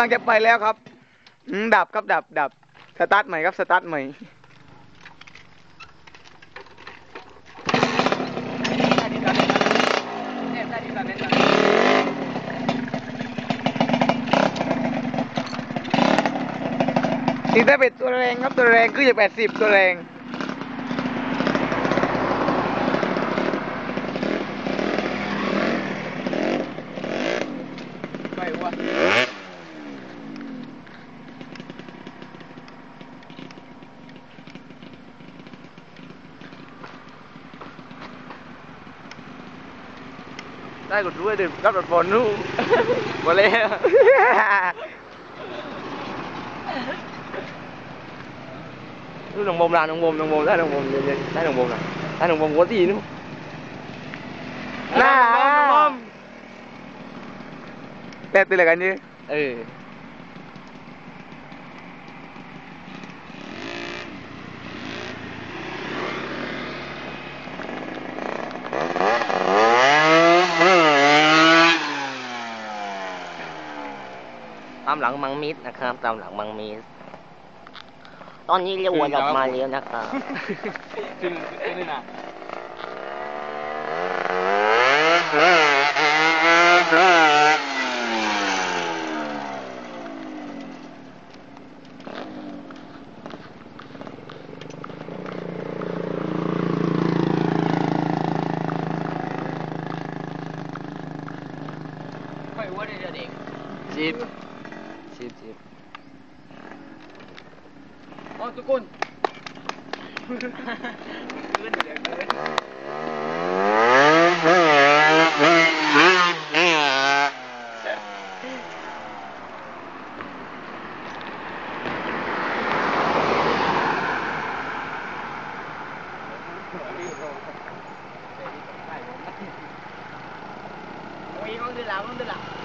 กำลังจะไปแล้วครับดับครับดับดับสตาร์ทใหม่ครับสตาร์ทใหม่นี่ถ้เป็นตัวแรงครับตัวแรงคือจะแปดสิบตัวแรง ได้กดด้วยเดี๋ยวรับรถบอลนู่นบอลเลยนู่นหนองบมลาหนองบมหนองบมได้หนองบมเย็นๆได้หนองบมนะได้หนองบมหัวตีนู่นน่าแต่ตัวอะไรกันเนี่ยเออ ตามหลังมังมิดนะครับ ตามหลังมังมิดตอนนี้เรียกวนออกมาแล้วนะครับขึ้นขึ้นนี่นะไม่ว่าเด็กจิบ จิบจิบอ๋อทุกคนก้าวมึง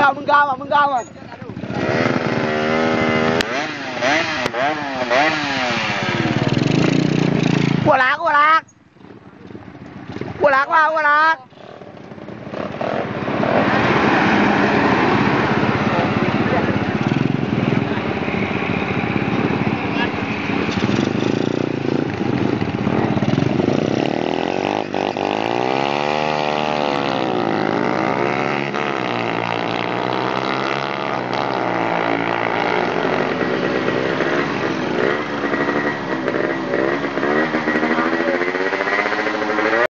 Menggaman, menggaman, menggaman. Quả lạc, quả lạc. Quả lạc vào, quả lạc.